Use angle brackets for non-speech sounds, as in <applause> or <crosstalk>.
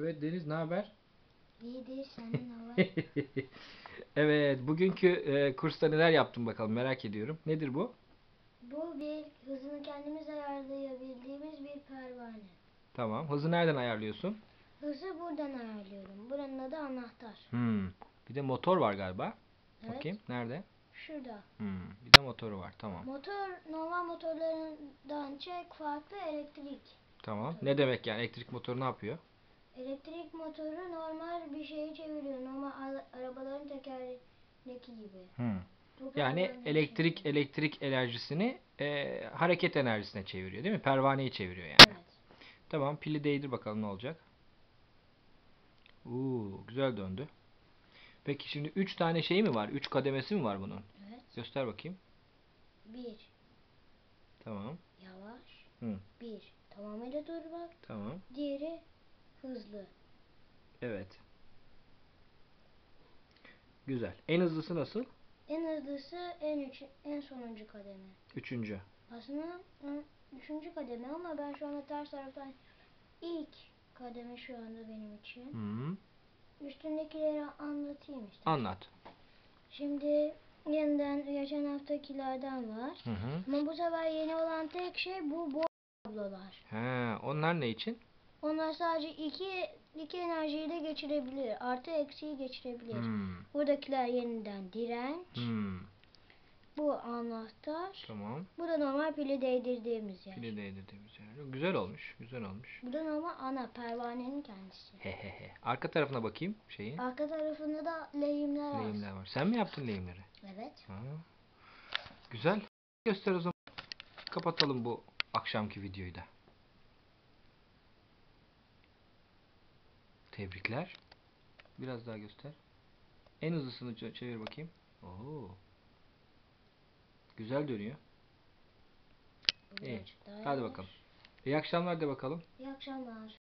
Evet Deniz ne haber? İyidir senin hava. <laughs> evet bugünkü e, kursta neler yaptın bakalım merak ediyorum. Nedir bu? Bu bir hızını kendimiz ayarlayabildiğimiz bir pervane. Tamam. Hızı nereden ayarlıyorsun? Hızı buradan ayarlıyorum. Buranın adı anahtar. Hmm. Bir de motor var galiba. Evet. Bakayım nerede? Şurada. Hmm. Bir de motoru var. Tamam. Motor normal motorlarından çok farklı elektrik. Tamam. Ne demek yani elektrik motoru ne yapıyor? Elektrik motoru normal bir şeyi çeviriyor. Normal ara- arabaların tekerleki gibi. Bu Yani pervane elektrik çeviriyor. elektrik enerjisini e, hareket enerjisine çeviriyor değil mi? Pervaneyi çeviriyor yani. Evet. Tamam pili değdir bakalım ne olacak. Uuu güzel döndü. Peki şimdi 3 tane şey mi var? 3 kademesi mi var bunun? Evet. Göster bakayım. Bir. Tamam. Yavaş. Hı. Bir. Tamamıyla durmak. Tamam. Diğeri hızlı. Evet. Güzel. En hızlısı nasıl? En hızlısı en üç, en sonuncu kademe. Üçüncü. Aslında hı, üçüncü kademe ama ben şu anda ters taraftan ilk kademe şu anda benim için. Hı. Üstündekileri anlatayım işte. Anlat. Şimdi yeniden geçen haftakilerden var. Hı hı. Ama bu sefer yeni olan tek şey bu boy kablolar. He, onlar ne için? Onlar sadece iki iki enerjiyi de geçirebilir. Artı eksiği geçirebilir. Hmm. Buradakiler yeniden direnç. Hmm. Bu anahtar. Tamam. Bu da normal pili değdirdiğimiz yer. Pili değdirdiğimiz yer. Güzel olmuş. Güzel olmuş. Bu da normal ana pervanenin kendisi. He he he. Arka tarafına bakayım şeyi. Arka tarafında da lehimler var. Lehimler var. Sen mi yaptın lehimleri? Evet. Ha. Güzel. Göster o zaman. Kapatalım bu akşamki videoyu da. Tebrikler. Biraz daha göster. En hızlısını çe- çevir bakayım. Oo. Güzel dönüyor. İyi. Hadi bakalım. İyi akşamlar de bakalım. İyi akşamlar.